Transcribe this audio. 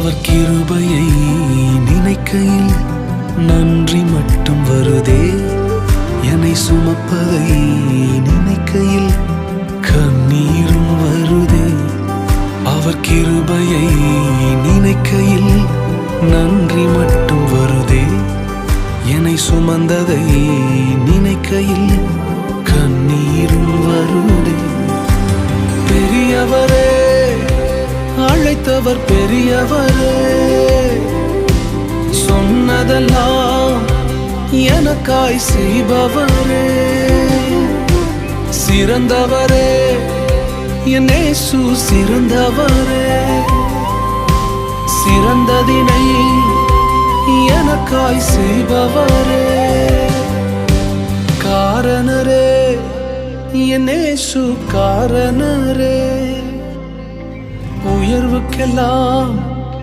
அவர் கிருபையை நினைக்கையில் நன்றி மட்டும் வருதே. என்னை சுமப்பதை நினைக்கையில் கண்ணீரும் வருதே. அவர் கிருபையை நினைக்கையில் நன்றி மட்டும் வருதே. என்னை சுமந்ததை நினைக்கையில் கண்ணீரும் வருதே. அழைத்தவர் பெரியவரே. சொன்னதெல்லாம் எனக்காய் செய்பவரே. சிறந்தவரே என் சிறந்தவரே. சிறந்ததினை எனக்காய் செய்பவரே. காரணரே என் காரணரே. খেলা